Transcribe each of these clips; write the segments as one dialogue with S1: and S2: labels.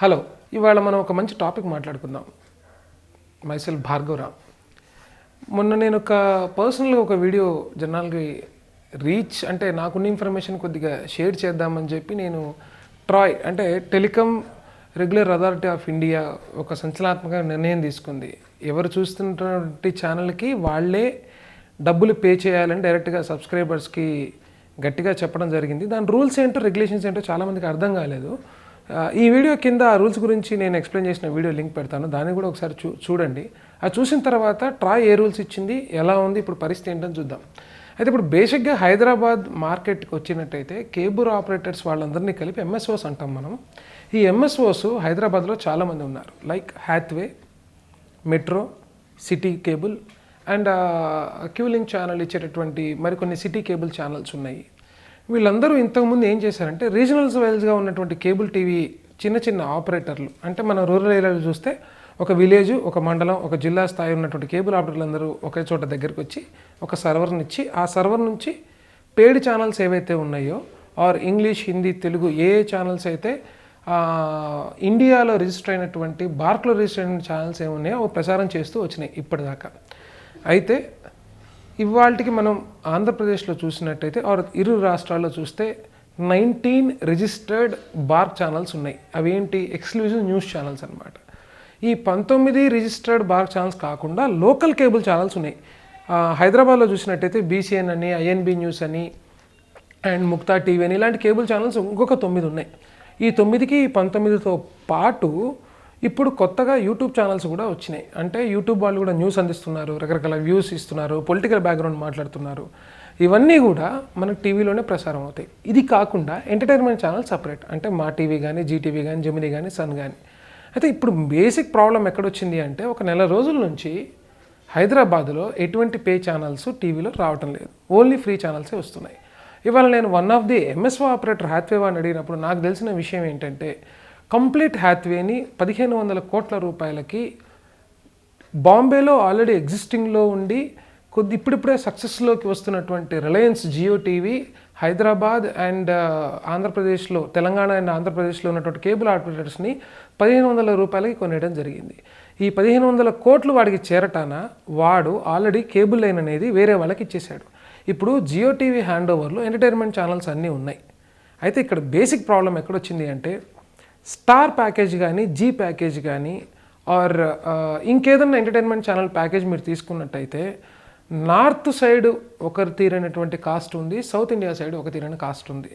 S1: Hello ఇవాళ మనం ఒక మంచి టాపిక్ మాట్లాడుకుందాం. మైసెల్ భార్గవరామ్ మొన్న నేను ఒక పర్సనల్గా ఒక వీడియో జనాలకి రీచ్ అంటే నాకున్న ఇన్ఫర్మేషన్ కొద్దిగా షేర్ చేద్దామని చెప్పి నేను ట్రాయ్ అంటే telecom regular authority of India ఒక సంచలనాత్మక నిర్ణయం తీసుకుంది. ఎవరు చూస్తున్నటువంటి ఛానల్కి వాళ్ళే డబ్బులు పే చేయాలని డైరెక్ట్గా సబ్స్క్రైబర్స్కి గట్టిగా చెప్పడం జరిగింది. దాని రూల్స్ ఏంటో రెగ్యులేషన్స్ ఏంటో చాలామందికి అర్థం కాలేదు. ఈ వీడియో కింద ఆ రూల్స్ గురించి నేను ఎక్స్ప్లెయిన్ చేసిన వీడియో లింక్ పెడతాను. దాన్ని కూడా ఒకసారి చూ చూడండి. అది చూసిన తర్వాత ట్రాయ్ ఏ రూల్స్ ఇచ్చింది ఎలా ఉంది ఇప్పుడు పరిస్థితి ఏంటని చూద్దాం. అయితే ఇప్పుడు బేసిక్గా హైదరాబాద్ మార్కెట్కి వచ్చినట్టయితే కేబుల్ ఆపరేటర్స్ వాళ్ళందరినీ కలిపి ఎంఎస్ఓస్ అంటాం మనం. ఈ ఎంఎస్ఓస్ హైదరాబాద్లో చాలామంది ఉన్నారు. Like Hathway metro city cable and క్యూలింగ్ channel ఇచ్చేటటువంటి మరికొన్ని సిటీ కేబుల్ ఛానల్స్ ఉన్నాయి. వీళ్ళందరూ ఇంతకుముందు ఏం చేశారంటే రీజనల్స్ వైజ్గా ఉన్నటువంటి కేబుల్ టీవీ చిన్న చిన్న ఆపరేటర్లు అంటే మన రూరల్ ఏరియాలో చూస్తే ఒక విలేజ్ ఒక మండలం ఒక జిల్లా స్థాయి ఉన్నటువంటి కేబుల్ ఆపరేటర్లు అందరూ ఒకే చోట దగ్గరికి వచ్చి ఒక సర్వర్ని ఇచ్చి ఆ సర్వర్ నుంచి పేడ్ ఛానల్స్ ఏవైతే ఉన్నాయో ఆర్ ఇంగ్లీష్ హిందీ తెలుగు ఏ ఏ ఛానల్స్ అయితే ఇండియాలో రిజిస్టర్ అయినటువంటి బార్క్లో రిజిస్టర్ అయిన ఛానల్స్ ఏమున్నాయో ప్రసారం చేస్తూ వచ్చినాయి ఇప్పటిదాకా. అయితే ఇవాళకి మనం ఆంధ్రప్రదేశ్లో చూసినట్టయితే ఆర్ ఇరు రాష్ట్రాల్లో చూస్తే నైన్టీన్ రిజిస్టర్డ్ బార్క్ ఛానల్స్ ఉన్నాయి. అవేంటి? ఎక్స్క్లూజివ్ న్యూస్ ఛానల్స్ అనమాట ఈ పంతొమ్మిది రిజిస్టర్డ్ బార్క్ ఛానల్స్ కాకుండా లోకల్ కేబుల్ ఛానల్స్ ఉన్నాయి. హైదరాబాద్లో చూసినట్టయితే బీసీఎన్ అని ఐఎన్బి న్యూస్ అని అండ్ ముక్తా టీవీ అని ఇలాంటి కేబుల్ ఛానల్స్ ఇంకొక తొమ్మిది ఉన్నాయి. ఈ తొమ్మిదికి పంతొమ్మిదితో పాటు ఇప్పుడు కొత్తగా యూట్యూబ్ ఛానల్స్ కూడా వచ్చినాయి. అంటే యూట్యూబ్ వాళ్ళు కూడా న్యూస్ అందిస్తున్నారు రకరకాల వ్యూస్ ఇస్తున్నారు పొలిటికల్ బ్యాక్గ్రౌండ్ మాట్లాడుతున్నారు. ఇవన్నీ కూడా మనకు టీవీలోనే ప్రసారం అవుతాయి. ఇది కాకుండా ఎంటర్టైన్మెంట్ ఛానల్ సపరేట్ అంటే మా టీవీ కానీ జీటీవీ కానీ జమినీ కానీ సన్ కానీ అయితే ఇప్పుడు బేసిక్ ప్రాబ్లం ఎక్కడొచ్చింది అంటే ఒక నెల రోజుల నుంచి హైదరాబాద్లో ఎటువంటి పే ఛానల్స్ టీవీలో రావటం లేదు. ఓన్లీ ఫ్రీ ఛానల్సే వస్తున్నాయి. ఇవాళ నేను one of the MSO operator హ్యాత్వేవా అని అడిగినప్పుడు నాకు తెలిసిన విషయం ఏంటంటే కంప్లీట్ హ్యాత్వేని పదిహేను వందల కోట్ల రూపాయలకి బాంబేలో ఆల్రెడీ ఎగ్జిస్టింగ్లో ఉండి కొద్ది ఇప్పుడిప్పుడే సక్సెస్లోకి వస్తున్నటువంటి Reliance Jio TV Hyderabad and ఆంధ్రప్రదేశ్లో తెలంగాణ అండ్ ఆంధ్రప్రదేశ్లో ఉన్నటువంటి కేబుల్ ఆపరేటర్స్ని పదిహేను వందల రూపాయలకి కొనేయడం జరిగింది. ఈ పదిహేను వందల కోట్లు వాడికి చేరటాన వాడు ఆల్రెడీ కేబుల్ లైన్ అనేది వేరే వాళ్ళకి ఇచ్చేశాడు. ఇప్పుడు జియో టీవీ హ్యాండ్ ఓవర్లో ఎంటర్టైన్మెంట్ ఛానల్స్ అన్నీ ఉన్నాయి. అయితే ఇక్కడ బేసిక్ ప్రాబ్లం ఎక్కడొచ్చింది అంటే స్టార్ ప్యాకేజ్ కానీ జీ ప్యాకేజ్ కానీ ఆర్ ఇంకేదన్నా ఎంటర్టైన్మెంట్ ఛానల్ ప్యాకేజ్ మీరు తీసుకున్నట్టయితే నార్త్ సైడ్ ఒక తీరైనటువంటి కాస్ట్ ఉంది సౌత్ ఇండియా సైడ్ ఒక తీరైన కాస్ట్ ఉంది.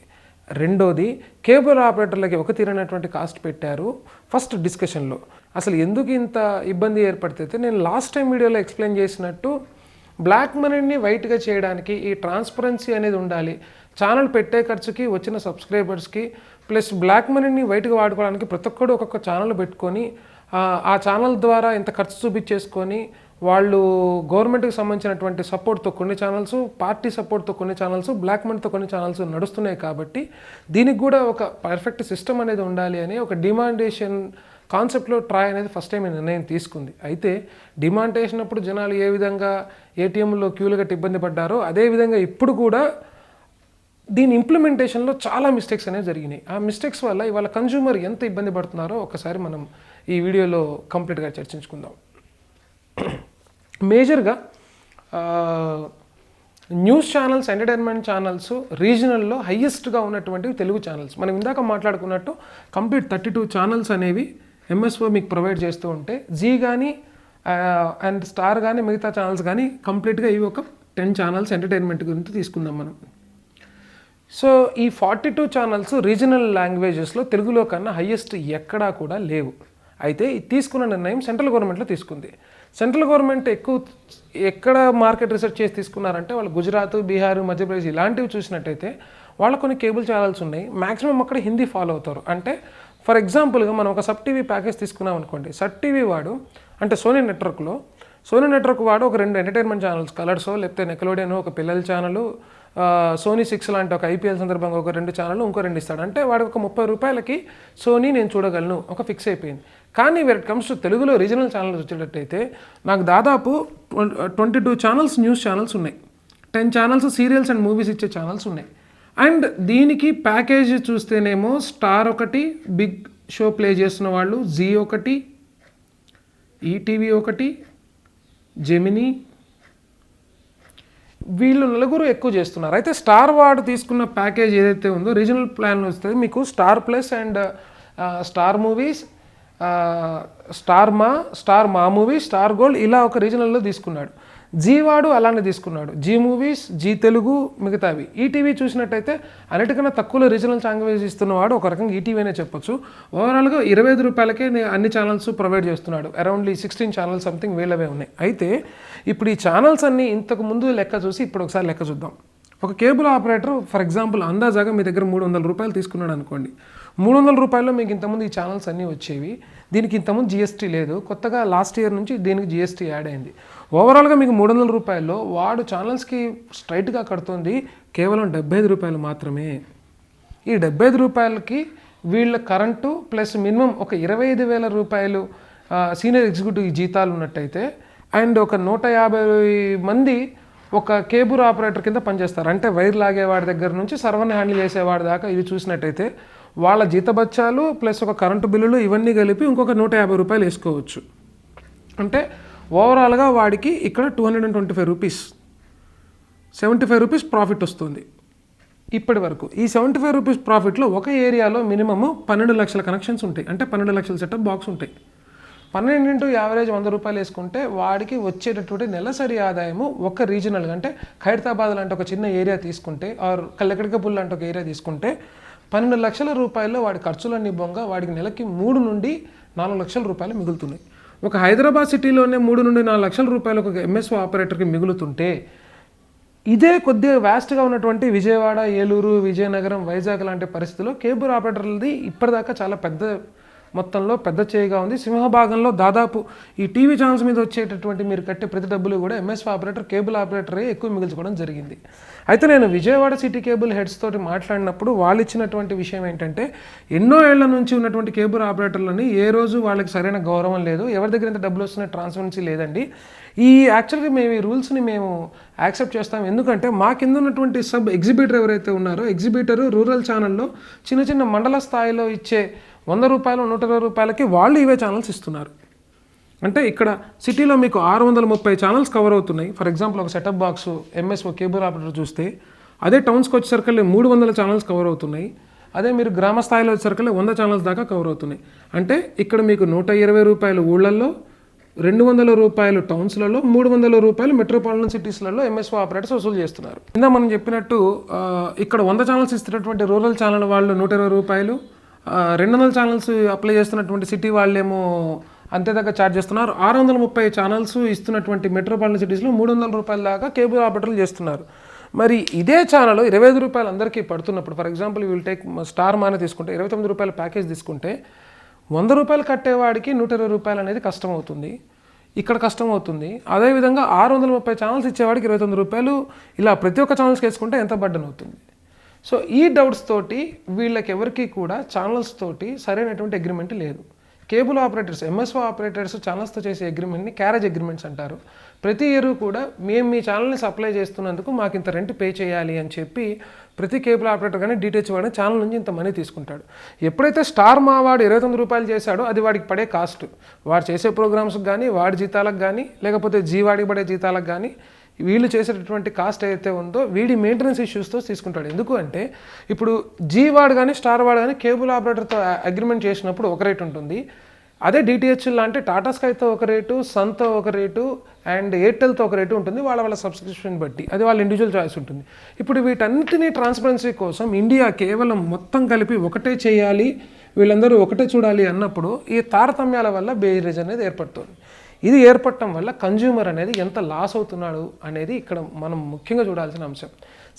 S1: రెండోది కేబుల్ ఆపరేటర్లకి ఒక తీరైనటువంటి కాస్ట్ పెట్టారు ఫస్ట్ డిస్కషన్లో. అసలు ఎందుకు ఇంత ఇబ్బంది ఏర్పడితే నేను లాస్ట్ టైం వీడియోలో ఎక్స్ప్లెయిన్ చేసినట్టు బ్లాక్ మనీని వైట్గా చేయడానికి ఈ ట్రాన్స్పరెన్సీ అనేది ఉండాలి. ఛానల్ పెట్టే ఖర్చుకి వచ్చిన సబ్స్క్రైబర్స్కి ప్లస్ బ్లాక్ మనీని వైట్గా వాడుకోవడానికి ప్రతి ఒక్కడు ఒక్కొక్క ఛానల్ పెట్టుకొని ఆ, ఛానల్ ద్వారా ఇంత ఖర్చు చూపించేసుకొని వాళ్ళు గవర్నమెంట్కి సంబంధించినటువంటి సపోర్ట్తో కొన్ని ఛానల్స్ పార్టీ సపోర్ట్తో కొన్ని ఛానల్స్ బ్లాక్ మనీతో కొన్ని ఛానల్స్ నడుస్తున్నాయి కాబట్టి దీనికి కూడా ఒక పర్ఫెక్ట్ సిస్టమ్ అనేది ఉండాలి అని ఒక డిమాండేషన్ కాన్సెప్ట్లో ట్రాయ్ అనేది ఫస్ట్ టైం నిర్ణయం తీసుకుంది. అయితే డిమాండ్ వేసినప్పుడు జనాలు ఏ విధంగా ఏటీఎంలో క్యూలు గట్టి ఇబ్బంది పడ్డారో అదేవిధంగా ఇప్పుడు కూడా దీని ఇంప్లిమెంటేషన్లో చాలా మిస్టేక్స్ అనేవి జరిగినాయి. ఆ మిస్టేక్స్ వల్ల ఇవాళ కన్జ్యూమర్ ఎంత ఇబ్బంది పడుతున్నారో ఒకసారి మనం ఈ వీడియోలో కంప్లీట్గా చర్చించుకుందాం. మేజర్గా న్యూస్ ఛానల్స్ ఎంటర్టైన్మెంట్ ఛానల్స్ రీజనల్లో హయ్యెస్ట్గా ఉన్నటువంటివి తెలుగు ఛానల్స్ మనం ఇందాక మాట్లాడుకున్నట్టు కంప్లీట్ థర్టీ టూ ఛానల్స్ అనేవి ఎంఎస్ఓ మీకు ప్రొవైడ్ చేస్తూ ఉంటే జీ కానీ అండ్ స్టార్ కానీ మిగతా ఛానల్స్ కానీ కంప్లీట్గా ఇవి ఒక టెన్ ఛానల్స్ ఎంటర్టైన్మెంట్ గురించి తీసుకుందాం మనం. సో ఈ ఫార్టీ టూ ఛానల్స్ రీజనల్ లాంగ్వేజెస్లో తెలుగులో కన్నా హయ్యెస్ట్ ఎక్కడా కూడా లేవు. అయితే తీసుకున్న నిర్ణయం సెంట్రల్ గవర్నమెంట్లో తీసుకుంది. సెంట్రల్ గవర్నమెంట్ ఎక్కువ ఎక్కడ మార్కెట్ రీసెర్చ్ చేసి తీసుకున్నారంటే వాళ్ళు గుజరాత్ బీహార్ మధ్యప్రదేశ్ ఇలాంటివి చూసినట్టయితే వాళ్ళ కొన్ని కేబుల్ ఛానల్స్ ఉన్నాయి. మ్యాక్సిమం అక్కడ హిందీ ఫాలో అవుతారు. అంటే ఫర్ ఎగ్జాంపుల్గా మనం ఒక సబ్ టీవీ ప్యాకేజ్ తీసుకున్నాం అనుకోండి. సబ్ టీవీ వాడు అంటే సోనీ నెట్వర్క్లో సోనీ నెట్వర్క్ వాడు ఒక రెండు ఎంటర్టైన్మెంట్ ఛానల్స్ కలర్సో లేకపోతే నెకలోడియన్ ఒక పిల్లల ఛానల్ సోనీ సిక్స్ లాంటి ఒక ఐపీఎల్ సందర్భంగా ఒక రెండు ఛానల్ ఇంకో రెండు ఇస్తాడు. అంటే వాడు ఒక ముప్పై రూపాయలకి సోనీ నేను చూడగలను. ఒక ఫిక్స్ అయిపోయింది. కానీ వెర్ ఇట్ కమ్స్ టు తెలుగులో రీజనల్ ఛానల్స్ వచ్చేటట్టయితే నాకు దాదాపు twenty two channels news channels ఉన్నాయి. Ten channels serials and movies ఇచ్చే ఛానల్స్ ఉన్నాయి. అండ్ దీనికి ప్యాకేజ్ చూస్తేనేమో స్టార్ ఒకటి బిగ్ షో ప్లే చేస్తున్న వాళ్ళు జీ ఒకటి ఈటీవీ ఒకటి జెమినీ. వీళ్ళు నలుగురు ఎక్కువ చేస్తున్నారు. అయితే స్టార్ వార్డ్ తీసుకున్న ప్యాకేజ్ ఏదైతే ఉందో రీజనల్ ప్లాన్ వస్తుంది మీకు star plus and star movies star Maa star Maa movie star gold ఇలా ఒక రీజనల్లో తీసుకున్నాడు. జీ వాడు అలానే తీసుకున్నాడు. జీ మూవీస్ జీ తెలుగు మిగతావి. ఈటీవీ చూసినట్టయితే అన్నిటికన్నా తక్కువలో రీజనల్ లాంగ్వేజ్ ఇస్తున్నవాడు ఒక రకంగా ఈటీవీ అనే చెప్పొచ్చు. ఓవరాల్గా ఇరవై ఐదు రూపాయలకే అన్ని ఛానల్స్ ప్రొవైడ్ చేస్తున్నాడు. అరౌండ్ సిక్స్టీన్ ఛానల్స్ సంథింగ్ వీళ్ళవే ఉన్నాయి. అయితే ఇప్పుడు ఈ ఛానల్స్ అన్ని ఇంతకు ముందు లెక్క చూసి ఇప్పుడు ఒకసారి లెక్క చూద్దాం. ఒక కేబుల్ ఆపరేటర్ ఫర్ ఎగ్జాంపుల్ అందాజాగా మీ దగ్గర మూడు వందల రూపాయలు తీసుకున్నాడు అనుకోండి. మూడు వందల రూపాయల్లో మీకు ఇంతకుముందు ఈ ఛానల్స్ అన్నీ వచ్చేవి. దీనికి ఇంతకుముందు జిఎస్టీ లేదు. కొత్తగా లాస్ట్ ఇయర్ నుంచి దీనికి జిఎస్టీ యాడ్ అయింది. ఓవరాల్గా మీకు మూడు వందల రూపాయల్లో వాడు ఛానల్స్కి స్ట్రైట్గా కడుతుంది కేవలం డెబ్బై ఐదు రూపాయలు మాత్రమే. ఈ డెబ్బై ఐదు రూపాయలకి వీళ్ళ కరెంటు ప్లస్ మినిమం ఒక ఇరవై ఐదు వేల రూపాయలు సీనియర్ ఎగ్జిక్యూటివ్ జీతాలు ఉన్నట్టయితే అండ్ ఒక నూట యాభై మంది ఒక కేబుల్ ఆపరేటర్ కింద పనిచేస్తారు. అంటే వైర్ లాగేవాడి దగ్గర నుంచి సర్వర్ని హ్యాండిల్ చేసేవాడి దాకా ఇది చూసినట్టయితే వాళ్ళ జీతబత్యాలు ప్లస్ ఒక కరెంటు బిల్లులు ఇవన్నీ కలిపి ఇంకొక నూట యాభై రూపాయలు వేసుకోవచ్చు. అంటే ఓవరాల్గా వాడికి ఇక్కడ two hundred and twenty five rupees seventy five rupees profit వస్తుంది. ఇప్పటి వరకు ఈ సెవెంటీ ఫైవ్ రూపీస్ ప్రాఫిట్లో ఒక ఏరియాలో మినిమమ్ పన్నెండు లక్షల కనెక్షన్స్ ఉంటాయి. అంటే పన్నెండు లక్షల సెటప్ బాక్స్ ఉంటాయి. పన్నెండు ఇంటూ యావరేజ్ వంద రూపాయలు వేసుకుంటే వాడికి వచ్చేటటువంటి నెలసరి ఆదాయము ఒక రీజనల్గా అంటే ఖైరతాబాద్ లాంటి ఒక చిన్న ఏరియా తీసుకుంటే ఆర్ కల్లెక్కడికపుల్ లాంటి ఒక ఏరియా తీసుకుంటే పన్నెండు లక్షల రూపాయల్లో వాడి ఖర్చులన్నీ బొంగ వాడికి నెలకి మూడు నుండి నాలుగు లక్షల రూపాయలు మిగులుతున్నాయి. ఒక హైదరాబాద్ సిటీలోనే మూడు నుండి నాలుగు లక్షల రూపాయలు ఒక ఎంఎస్ఓ ఆపరేటర్కి మిగులుతుంటే ఇదే కొద్దిగా వ్యాస్ట్గా ఉన్నటువంటి విజయవాడ ఏలూరు విజయనగరం వైజాగ్ లాంటి పరిస్థితుల్లో కేబుల్ ఆపరేటర్లది ఇప్పటిదాకా చాలా పెద్ద మొత్తంలో పెద్ద చేయిగా ఉంది. సింహభాగంలో దాదాపు ఈ టీవీ ఛానల్స్ మీద వచ్చేటటువంటి మీరు కట్టే ప్రతి డబ్బులు కూడా ఎంఎస్ఓ ఆపరేటర్ కేబుల్ ఆపరేటరే ఎక్కువ మిగిల్చుకోవడం జరిగింది. అయితే నేను విజయవాడ సిటీ కేబుల్ హెడ్స్ తోటి మాట్లాడినప్పుడు వాళ్ళు ఇచ్చినటువంటి విషయం ఏంటంటే ఎన్నో ఏళ్ళ నుంచి ఉన్నటువంటి కేబుల్ ఆపరేటర్లని ఏ రోజు వాళ్ళకి సరైన గౌరవం లేదు. ఎవరి దగ్గర ఎంత డబ్బులు వస్తున్న ట్రాన్స్పరెన్సీ లేదండి. ఈ యాక్చువల్గా మేము ఈ రూల్స్ని మేము యాక్సెప్ట్ చేస్తాం. ఎందుకంటే మా కింద ఉన్నటువంటి సబ్ ఎగ్జిబిటర్ ఎవరైతే ఉన్నారో ఎగ్జిబిటర్ రూరల్ ఛానల్లో చిన్న చిన్న మండల స్థాయిలో ఇచ్చే వంద రూపాయలు నూట ఇరవై రూపాయలకి వాళ్ళు ఇవే ఛానల్స్ ఇస్తున్నారు. అంటే ఇక్కడ సిటీలో మీకు ఆరు వందల ముప్పై ఛానల్స్ కవర్ అవుతున్నాయి. ఫర్ ఎగ్జాంపుల్ ఒక setup box MSO cable operator చూస్తే అదే టౌన్స్కి వచ్చేసరికి మూడు వందల ఛానల్స్ కవర్ అవుతున్నాయి. అదే మీరు గ్రామ స్థాయిలో వచ్చేసరికి వంద ఛానల్స్ దాకా కవర్ అవుతున్నాయి. అంటే ఇక్కడ మీకు నూట ఇరవై రూపాయలు ఊళ్ళల్లో రెండు వందల రూపాయలు టౌన్స్లలో మూడు వందల రూపాయలు మెట్రోపాలిటన్ సిటీస్లలో ఎంఎస్ఓ ఆపరేటర్స్ వసూలు చేస్తున్నారు. కింద మనం చెప్పినట్టు ఇక్కడ వంద ఛానల్స్ ఇస్తున్నటువంటి రూరల్ ఛానల్ వాళ్ళు నూట ఇరవై రూపాయలు రెండు వందల ఛానల్స్ అప్లై చేస్తున్నటువంటి సిటీ వాళ్ళేమో అంతే దాకా ఛార్జ్ చేస్తున్నారు. ఆరు వందల ముప్పై ఛానల్స్ ఇస్తున్నటువంటి మెట్రోపాలిటన్ సిటీస్లో మూడు వందల రూపాయల దాకా కేబుల్ ఆపరేటర్లు చేస్తున్నారు. మరి ఇదే ఛానల్ ఇరవై ఐదు రూపాయలు అందరికీ పడుతున్నప్పుడు for example will take star మానే తీసుకుంటే ఇరవై తొమ్మిది రూపాయల ప్యాకేజ్ తీసుకుంటే వంద రూపాయలు కట్టేవాడికి నూట ఇరవై రూపాయలు అనేది కష్టం అవుతుంది. ఇక్కడ కష్టం అవుతుంది. అదేవిధంగా ఆరు వందల ముప్పై ఛానల్స్ ఇచ్చేవాడికి ఇరవై తొమ్మిది రూపాయలు ఇలా ప్రతి ఒక్క ఛానల్స్కి వేసుకుంటే ఎంత బడ్డన్ అవుతుంది? సో ఈ డౌట్స్ తోటి వీళ్ళకి ఎవరికి కూడా ఛానల్స్ తోటి సరైనటువంటి అగ్రిమెంట్ లేదు. కేబుల్ ఆపరేటర్స్ ఎంఎస్ఓ ఆపరేటర్స్ ఛానల్స్తో చేసే అగ్రిమెంట్ని క్యారేజ్ అగ్రిమెంట్స్ అంటారు. ప్రతి ఇయర్ కూడా మేము మీ ఛానల్ని సప్లై చేస్తున్నందుకు మాకు ఇంత రెంట్ పే చేయాలి అని చెప్పి ప్రతి కేబుల్ ఆపరేటర్ కానీ డీటెయిల్స్ వాడిని ఛానల్ నుంచి ఇంత మనీ తీసుకుంటాడు. ఎప్పుడైతే స్టార్ మావాడు ఇరవై తొమ్మిది రూపాయలు చేశాడో అది వాడికి పడే కాస్ట్ వాడు చేసే ప్రోగ్రామ్స్కి కానీ వాడి జీతాలకు కానీ లేకపోతే జీ వాడికి పడే జీతాలకు కానీ వీళ్ళు చేసేటటువంటి కాస్ట్ ఏదైతే ఉందో వీడి మెయింటెనెన్స్ ఇష్యూస్తో తీసుకుంటాడు. ఎందుకు అంటే ఇప్పుడు జీ వాడు కానీ స్టార్ వాడు కానీ కేబుల్ ఆపరేటర్తో అగ్రిమెంట్ చేసినప్పుడు ఒక రేట్ ఉంటుంది. అదే డిటిహెచ్ లాంటి టాటా స్కైతో ఒక రేటు సన్తో ఒక రేటు అండ్ ఎయిర్టెల్తో ఒక రేటు ఉంటుంది. వాళ్ళ వాళ్ళ సబ్స్క్రిప్షన్ బట్టి. అది వాళ్ళ ఇండివిజువల్ చాయిస్ ఉంటుంది. ఇప్పుడు వీటన్నిటినీ ట్రాన్స్పరెన్సీ కోసం ఇండియా కేవలం మొత్తం కలిపి ఒకటే చేయాలి వీళ్ళందరూ ఒకటే చూడాలి అన్నప్పుడు ఈ తారతమ్యాల వల్ల బేరేజ్ అనేది ఏర్పడుతుంది. ఇది ఏర్పడటం వల్ల కన్జ్యూమర్ అనేది ఎంత లాస్ అవుతున్నాడు అనేది ఇక్కడ మనం ముఖ్యంగా చూడాల్సిన అంశం.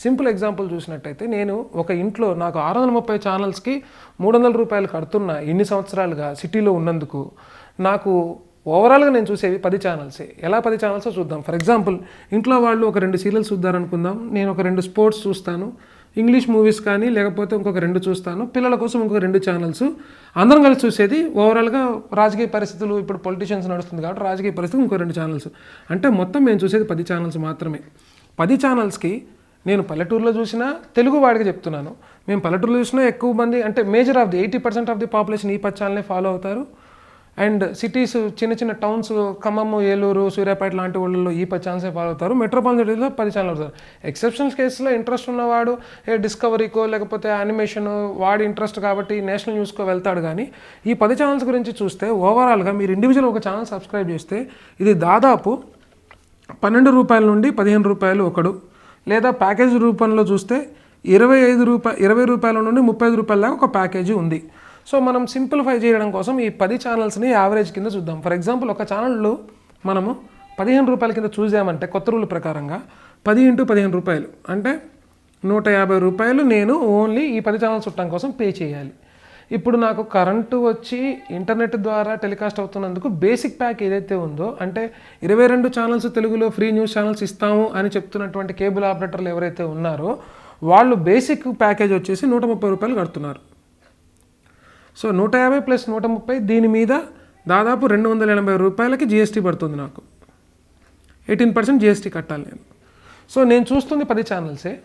S1: సింపుల్ ఎగ్జాంపుల్ చూసినట్టయితే నేను ఒక ఇంట్లో నాకు ఆరు వందల ముప్పై ఛానల్స్కి మూడు వందల రూపాయలు కడుతున్న ఇన్ని సంవత్సరాలుగా సిటీలో ఉన్నందుకు నాకు ఓవరాల్గా నేను చూసేవి పది ఛానల్సే ఎలా పది ఛానల్సో చూద్దాం. ఫర్ ఎగ్జాంపుల్ ఇంట్లో వాళ్ళు ఒక రెండు సీరియల్స్ చూద్దారనుకుందాం. నేను ఒక రెండు స్పోర్ట్స్ చూస్తాను. ఇంగ్లీష్ మూవీస్ కానీ లేకపోతే ఇంకొక రెండు చూస్తాను. పిల్లల కోసం ఇంకొక రెండు ఛానల్స్ అందరం కలిసి చూసేది ఓవరాల్గా రాజకీయ పరిస్థితులు ఇప్పుడు పొలిటీషియన్స్ నడుస్తుంది కాబట్టి రాజకీయ పరిస్థితులు ఇంకో రెండు ఛానల్స్ అంటే మొత్తం మేము చూసేది పది ఛానల్స్ మాత్రమే. పది ఛానల్స్కి నేను పల్లెటూరులో చూసినా తెలుగు వాడికి చెప్తున్నాను. మేము పల్లెటూరులో చూసినా ఎక్కువ మంది అంటే major of the eighty percent of the population ఈ పది ఛానల్ని ఫాలో అవుతారు. అండ్ సిటీస్ చిన్న చిన్న టౌన్స్ ఖమ్మం ఏలూరు సూర్యాపేట లాంటి వాళ్ళలో ఈ పది ఛాన్సే ఫాలో అవుతారు. మెట్రోపాలిటన్ సిటీలో పది ఛానల్ అవుతారు. ఎక్సెప్షన్స్ కేసులో ఇంట్రెస్ట్ ఉన్నవాడు ఏ డిస్కవరీకో లేకపోతే యానిమేషన్ వాడి ఇంట్రెస్ట్ కాబట్టి నేషనల్ న్యూస్కో వెళ్తాడు కానీ ఈ పది ఛానల్స్ గురించి చూస్తే ఓవరాల్గా మీరు ఇండివిజువల్ ఒక ఛానల్ సబ్స్క్రైబ్ చేస్తే ఇది దాదాపు పన్నెండు రూపాయల నుండి పదిహేను రూపాయలు ఒకడు. లేదా ప్యాకేజ్ రూపంలో చూస్తే ఇరవై ఐదు రూపాయ ఇరవై రూపాయల నుండి ముప్పై ఐదు రూపాయల దాకా ఒక ప్యాకేజీ ఉంది. సో మనం సింప్లిఫై చేయడం కోసం ఈ పది ఛానల్స్ని యావరేజ్ కింద చూద్దాం. ఫర్ ఎగ్జాంపుల్ ఒక ఛానల్లో మనము పదిహేను రూపాయల కింద చూసామంటే కొత్త రూల్ ప్రకారంగా పది ఇంటూ పదిహేను రూపాయలు. అంటే నూట యాభై రూపాయలు నేను ఓన్లీ ఈ పది ఛానల్స్ చుట్టం కోసం పే చేయాలి. ఇప్పుడు నాకు కరెంటు వచ్చి ఇంటర్నెట్ ద్వారా టెలికాస్ట్ అవుతున్నందుకు బేసిక్ ప్యాక్ ఏదైతే ఉందో అంటే ఇరవై రెండు ఛానల్స్ తెలుగులో ఫ్రీ న్యూస్ ఛానల్స్ ఇస్తాము అని చెప్తున్నటువంటి కేబుల్ ఆపరేటర్లు ఎవరైతే ఉన్నారో వాళ్ళు బేసిక్ ప్యాకేజ్ వచ్చేసి నూట ముప్పై రూపాయలు కడుతున్నారు. సో నూట యాభై ప్లస్ నూట ముప్పై దీని మీద దాదాపు రెండు వందల ఎనభై రూపాయలకి జిఎస్టీ పడుతుంది నాకు. ఎయిటీన్ పర్సెంట్ జిఎస్టీ కట్టాలి నేను. సో నేను చూస్తుంది పది ఛానల్సే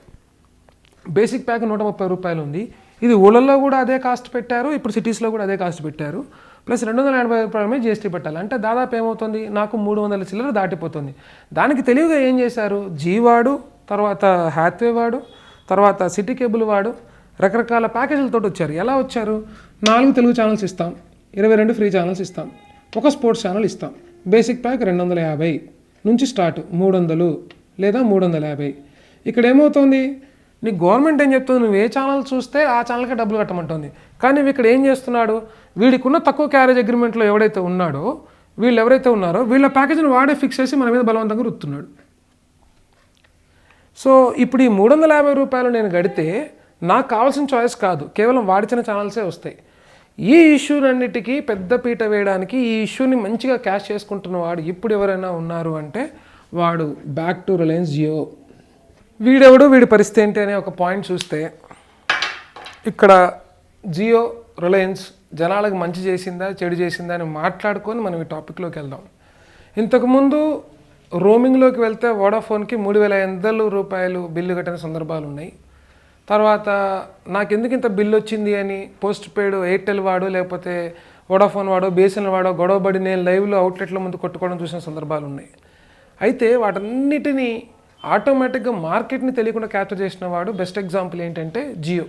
S1: బేసిక్ ప్యాక్ నూట ముప్పై రూపాయలు ఉంది. ఇది ఊళ్ళల్లో కూడా అదే కాస్ట్ పెట్టారు ఇప్పుడు సిటీస్లో కూడా అదే కాస్ట్ పెట్టారు. ప్లస్ రెండు వందల ఎనభై రూపాయల మీద జిఎస్టీ పెట్టాలి. అంటే దాదాపు ఏమవుతుంది? నాకు మూడు వందల చిల్లర దాటిపోతుంది. దానికి తెలివిగా ఏం చేశారు? జీ వాడు తర్వాత హ్యాత్వే వాడు తర్వాత సిటీ కేబుల్ వాడు రకరకాల ప్యాకేజీలతో వచ్చారు. ఎలా వచ్చారు? నాలుగు తెలుగు ఛానల్స్ ఇస్తాం. ఇరవై రెండు ఫ్రీ ఛానల్స్ ఇస్తాం. ఒక స్పోర్ట్స్ ఛానల్ ఇస్తాం. బేసిక్ ప్యాక్ రెండు వందల యాభై. నుంచి స్టార్ట్ మూడు వందలు లేదా మూడు వందల యాభై. ఇక్కడ ఏమవుతుంది? నీ గవర్నమెంట్ ఏం చెప్తుంది? నువ్వు ఏ ఛానల్ చూస్తే ఆ ఛానల్కే డబ్బులు కట్టమంటుంది. కానీ నువ్వు ఇక్కడ ఏం చేస్తున్నాడు? వీడికి ఉన్న తక్కువ క్యారేజ్ అగ్రిమెంట్లో ఎవడైతే ఉన్నాడో వీళ్ళు ఎవరైతే ఉన్నారో వీళ్ళ ప్యాకేజీని వాడే ఫిక్స్ చేసి మన మీద బలవంతంగా రుత్తున్నాడు. సో ఇప్పుడు ఈ మూడు వందల యాభై రూపాయలు నేను గడితే నాకు కావాల్సిన చాయిస్ కాదు. కేవలం వాడిచిన ఛానల్సే వస్తాయి. ఈ ఇష్యూలన్నిటికీ పెద్ద పీట వేయడానికి ఈ ఇష్యూని మంచిగా క్యాష్ చేసుకుంటున్న వాడు ఇప్పుడు ఎవరైనా ఉన్నారు అంటే వాడు బ్యాక్ టు రిలయన్స్ జియో వీడెవడు వీడి పరిస్థితి ఏంటి అనే ఒక పాయింట్ చూస్తే ఇక్కడ జియో రిలయన్స్ జనాలకు మంచి చేసిందా చెడు చేసిందా అని మాట్లాడుకొని మనం ఈ టాపిక్లోకి వెళ్దాం. ఇంతకుముందు రోమింగ్లోకి వెళ్తే వోడాఫోన్కి మూడు వేల ఎనిమిది రూపాయలు బిల్లు కట్టిన సందర్భాలు ఉన్నాయి. తర్వాత నాకు ఎందుకు ఇంత బిల్ వచ్చింది అని పోస్ట్ పెయిడ్ ఎయిర్టెల్ వాడు లేకపోతే వోడాఫోన్ వాడో బీఎస్ఎన్ఎల్ వాడో గొడవబడి నేను లైవ్లో అవుట్లెట్ల ముందు కొట్టుకోవడం చూసిన సందర్భాలు ఉన్నాయి. అయితే వాటన్నిటినీ ఆటోమేటిక్గా మార్కెట్ని తెలియకుండా క్యాప్చర్ చేసిన వాడు బెస్ట్ ఎగ్జాంపుల్ ఏంటంటే జియో.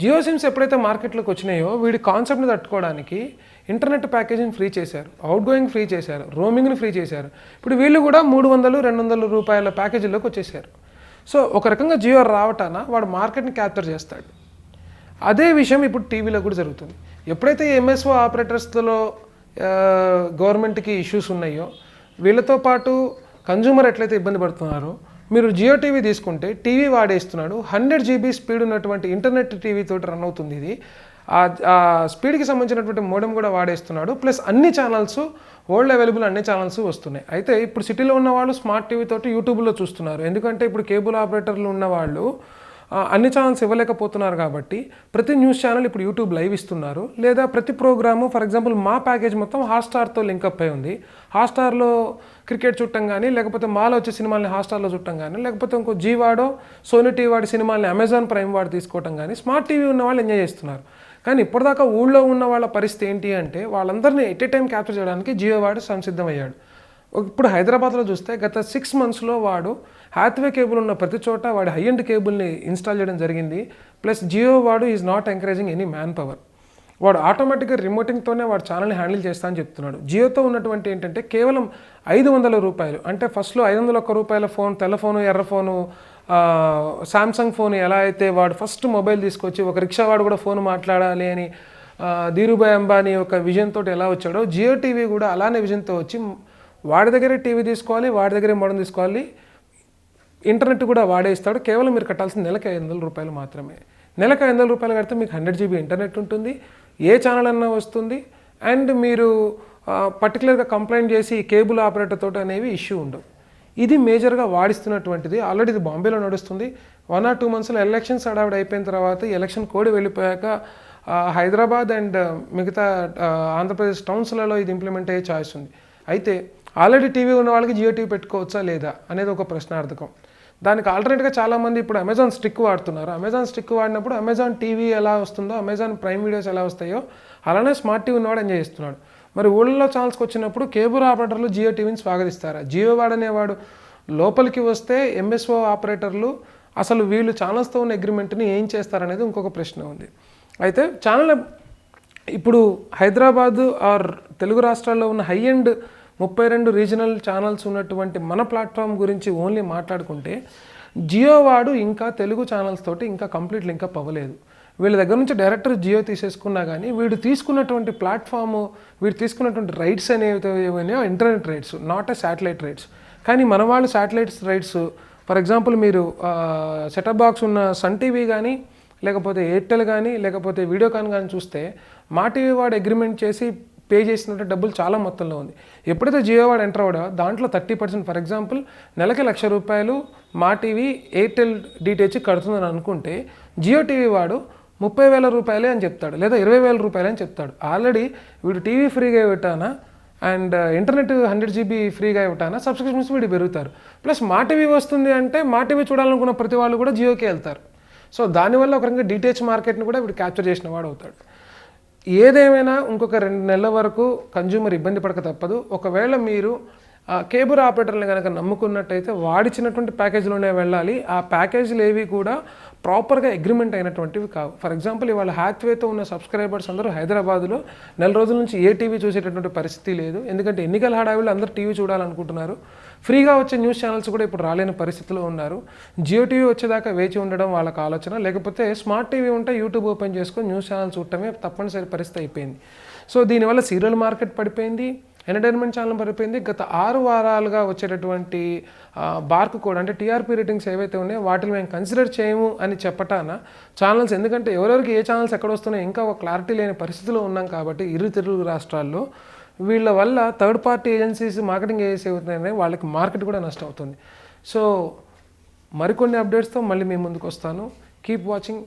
S1: జియో సిమ్స్ ఎప్పుడైతే మార్కెట్లోకి వచ్చినాయో వీడి కాన్సెప్ట్ని తట్టుకోవడానికి ఇంటర్నెట్ ప్యాకేజీని ఫ్రీ చేశారు అవుట్ గోయింగ్ ఫ్రీ చేశారు రోమింగ్ని ఫ్రీ చేశారు. ఇప్పుడు వీళ్ళు కూడా మూడు వందలు రెండు వందల రూపాయల ప్యాకేజీలోకి వచ్చేసారు. సో ఒక రకంగా జియో రావటాన వాడు మార్కెట్ని క్యాప్చర్ చేస్తాడు. అదే విషయం ఇప్పుడు టీవీలో కూడా జరుగుతుంది. ఎప్పుడైతే ఎంఎస్ఓ ఆపరేటర్స్లో గవర్నమెంట్కి ఇష్యూస్ ఉన్నాయో వీళ్ళతో పాటు కన్జ్యూమర్ ఎట్లయితే ఇబ్బంది పడుతున్నారో మీరు జియో టీవీ తీసుకుంటే టీవీ వాడేస్తున్నాడు. హండ్రెడ్ జీబీ స్పీడ్ ఉన్నటువంటి ఇంటర్నెట్ టీవీ తోటి రన్ అవుతుంది ఇది. ఆ ఆ స్పీడ్కి సంబంధించినటువంటి మోడెం కూడా వాడేస్తున్నాడు. ప్లస్ అన్ని ఛానల్స్ వరల్డ్ అవైలబుల్ అన్ని ఛానల్స్ వస్తున్నాయి. అయితే ఇప్పుడు సిటీలో ఉన్న వాళ్ళు స్మార్ట్ టీవీ తోటి యూట్యూబ్లో చూస్తున్నారు. ఎందుకంటే ఇప్పుడు కేబుల్ ఆపరేటర్లు ఉన్న వాళ్ళు అన్ని ఛానల్స్ ఇవ్వలేకపోతున్నారు కాబట్టి ప్రతి న్యూస్ ఛానల్ ఇప్పుడు యూట్యూబ్ లైవ్ ఇస్తున్నారు. లేదా ప్రతి programme for example Maa package మొత్తం హాట్స్టార్తో లింకప్ అయి ఉంది. హాట్స్టార్లో క్రికెట్ చుట్టం కానీ లేకపోతే మాలో వచ్చే సినిమాల్ని హాట్స్టార్లో చుట్టం కానీ లేకపోతే ఇంకో జీవాడో సోనీ టీవీ వాడి సినిమాల్ని అమెజాన్ ప్రైమ్ వాడు తీసుకోవటం కానీ స్మార్ట్ టీవీ ఉన్న వాళ్ళు ఎంజాయ్ చేస్తున్నారు. కానీ ఇప్పటిదాకా ఊళ్ళో ఉన్న వాళ్ళ పరిస్థితి ఏంటి అంటే వాళ్ళందరినీ ఎట్ ఏ టైం క్యాప్చర్ చేయడానికి జియో వాడు సంసిద్ధమయ్యాడు. ఇప్పుడు హైదరాబాద్లో చూస్తే గత సిక్స్ మంత్స్లో వాడు హ్యాత్వే కేబుల్ ఉన్న ప్రతి చోట వాడు హై ఎండ్ కేబుల్ని ఇన్స్టాల్ చేయడం జరిగింది. ప్లస్ జియో వాడు is not encouraging any manpower వాడు ఆటోమేటిక్గా రిమోటింగ్తోనే వాడు ఛానల్ని హ్యాండిల్ చేస్తా అని చెప్తున్నాడు. జియోతో ఉన్నటువంటి ఏంటంటే కేవలం ఐదు వందల రూపాయలు అంటే ఫస్ట్లో ఐదు వందల ఒక్క రూపాయల ఫోన్ తెల్ల ఫోను ఎర్ర ఫోను శాంసంగ్ ఫోన్ ఎలా అయితే వాడు ఫస్ట్ మొబైల్ తీసుకొచ్చి ఒక రిక్షా వాడు కూడా ఫోన్ మాట్లాడాలి అని ధీరుభాయ్ అంబానీ ఒక విజన్ తోటి ఎలా వచ్చాడో జియో టీవీ కూడా అలానే విజన్తో వచ్చి వాడి దగ్గరే టీవీ తీసుకోవాలి వాడి దగ్గరే మోడల్ తీసుకోవాలి ఇంటర్నెట్ కూడా వాడే ఇస్తాడు. కేవలం మీరు కట్టాల్సిన నెలకి ఐదు వందల రూపాయలు మాత్రమే. నెలకు ఐదు వందల రూపాయలు కడితే మీకు హండ్రెడ్ జీబీ ఇంటర్నెట్ ఉంటుంది. ఏ ఛానల్ అన్నా వస్తుంది. అండ్ మీరు పర్టికులర్గా కంప్లైంట్ చేసి కేబుల్ ఆపరేటర్ తోటి అనేవి ఇష్యూ ఉండవు. ఇది మేజర్గా వాడిస్తున్నటువంటిది. ఆల్రెడీ ఇది బాంబేలో నడుస్తుంది. వన్ ఆర్ టూ మంత్స్లో ఎలక్షన్స్ అడావిడ్ అయిపోయిన తర్వాత ఎలక్షన్ కోడ్ వెళ్ళిపోయాక హైదరాబాద్ అండ్ మిగతా ఆంధ్రప్రదేశ్ టౌన్స్లలో ఇది ఇంప్లిమెంట్ అయ్యే ఛాయిస్ ఉంది. అయితే ఆల్రెడీ టీవీ ఉన్న వాళ్ళకి జియో టీవీ పెట్టుకోవచ్చా లేదా అనేది ఒక ప్రశ్నార్థకం. దానికి ఆల్టర్నేట్గా చాలామంది ఇప్పుడు అమెజాన్ స్టిక్ వాడుతున్నారు. అమెజాన్ స్టిక్ వాడినప్పుడు అమెజాన్ టీవీ ఎలా వస్తుందో అమెజాన్ ప్రైమ్ వీడియోస్ ఎలా వస్తాయో అలానే స్మార్ట్ టీవీ ఉన్నవాడు ఎంజాయ్ చేస్తున్నాడు. మరి ఊళ్ళో ఛానల్స్కి వచ్చినప్పుడు కేబుల్ ఆపరేటర్లు జియో టీవీని స్వాగతిస్తారా? జియో వాడనేవాడు. లోపలికి వస్తే ఎంఎస్ఓ ఆపరేటర్లు అసలు వీళ్ళు ఛానల్స్తో ఉన్న అగ్రిమెంట్ని ఏం చేస్తారనేది ఇంకొక ప్రశ్న ఉంది. అయితే ఛానల్ ఇప్పుడు హైదరాబాద్ ఆర్ తెలుగు రాష్ట్రాల్లో ఉన్న హై ఎండ్ ముప్పై రెండు రీజనల్ ఛానల్స్ ఉన్నటువంటి మన ప్లాట్ఫామ్ గురించి ఓన్లీ మాట్లాడుకుంటే జియో వాడు ఇంకా తెలుగు ఛానల్స్ తోటి ఇంకా కంప్లీట్ లింకప్ అవ్వలేదు. వీళ్ళ దగ్గర నుంచి డైరెక్టర్ జియో తీసేసుకున్నా కానీ వీడు తీసుకున్నటువంటి ప్లాట్ఫామ్ వీడు తీసుకున్నటువంటి రైట్స్ అనేవి internet rights not a satellite rights. కానీ మన వాళ్ళు శాటిలైట్స్ రైట్స్ ఫర్ ఎగ్జాంపుల్ మీరు సెటప్ బాక్స్ ఉన్న సన్ టీవీ కానీ లేకపోతే ఎయిర్టెల్ కానీ లేకపోతే వీడియోకాన్ కానీ చూస్తే మా టీవీ వాడు అగ్రిమెంట్ చేసి పే చేసినట్టు డబ్బులు చాలా మొత్తంలో ఉంది. ఎప్పుడైతే జియో వాడు ఎంటర్ అవడో దాంట్లో థర్టీ పర్సెంట్ ఫర్ ఎగ్జాంపుల్ నెలకి లక్ష రూపాయలు మా టీవీ ఎయిర్టెల్ డిటిహెచ్ కడుతుందని అనుకుంటే జియో టీవీ వాడు ముప్పై వేల రూపాయలే అని చెప్తాడు. లేదా ఇరవై వేల రూపాయలే అని చెప్తాడు. ఆల్రెడీ వీడు టీవీ ఫ్రీగా ఇవ్వటానా? And uh, internet hundred GB ఫ్రీగా ఇవ్వటానా? సబ్స్క్రిప్షన్స్ వీడు పెరుగుతారు. ప్లస్ మా టీవీ వస్తుంది అంటే మా టీవీ చూడాలనుకున్న ప్రతి వాళ్ళు కూడా జియోకి వెళ్తారు. సో దానివల్ల ఒక రకంగా డీటెచ్ మార్కెట్ని కూడా వీడు క్యాప్చర్ చేసిన వాడు అవుతాడు ఏదేమైనా ఇంకొక రెండు నెలల వరకు కన్జ్యూమర్ ఇబ్బంది పడక తప్పదు. ఒకవేళ మీరు ఆ కేబుల్ ఆపరేటర్ని కనుక నమ్ముకున్నట్టయితే వాడిచ్చినటువంటి ప్యాకేజీలోనే వెళ్ళాలి. ఆ ప్యాకేజీలు ఏవి కూడా ప్రాపర్గా అగ్రిమెంట్ అయినటువంటివి కావు. ఫర్ ఎగ్జాంపుల్ ఇవాళ హ్యాత్వేతో ఉన్న సబ్స్క్రైబర్స్ అందరూ హైదరాబాద్లో నెల రోజుల నుంచి ఏ టీవీ చూసేటటువంటి పరిస్థితి లేదు. ఎందుకంటే ఎన్నికల హడావిలో అందరూ టీవీ చూడాలనుకుంటున్నారు. ఫ్రీగా వచ్చే న్యూస్ ఛానల్స్ కూడా ఇప్పుడు రాలేని పరిస్థితిలో ఉన్నారు. జియో టీవీ వచ్చేదాకా వేచి ఉండడం వాళ్ళకి ఆలోచన. లేకపోతే స్మార్ట్ టీవీ ఉంటే యూట్యూబ్ ఓపెన్ చేసుకొని న్యూస్ ఛానల్స్ చూడటమే తప్పనిసరి పరిస్థితి అయిపోయింది. సో దీనివల్ల సీరియల్ మార్కెట్ పడిపోయింది. ఎంటర్టైన్మెంట్ ఛానల్ పడిపోయింది గత ఆరు వారాలుగా వచ్చేటటువంటి బార్క్ కూడా అంటే టీఆర్పీ రేటింగ్స్ ఏవైతే ఉన్నాయో వాటిని మేము కన్సిడర్ చేయము అని చెప్పటాన ఛానల్స్. ఎందుకంటే ఎవరెవరికి ఏ ఛానల్స్ ఎక్కడ వస్తున్నాయో ఇంకా ఒక క్లారిటీ లేని పరిస్థితిలో ఉన్నాం కాబట్టి ఇరు తెలుగు రాష్ట్రాల్లో వీళ్ళ వల్ల third party agencies marketing agency అవుతున్నాయని వాళ్ళకి మార్కెట్ కూడా నష్టం అవుతుంది. సో మరికొన్ని అప్డేట్స్తో మళ్ళీ మీ ముందుకు వస్తాను. Keep watching.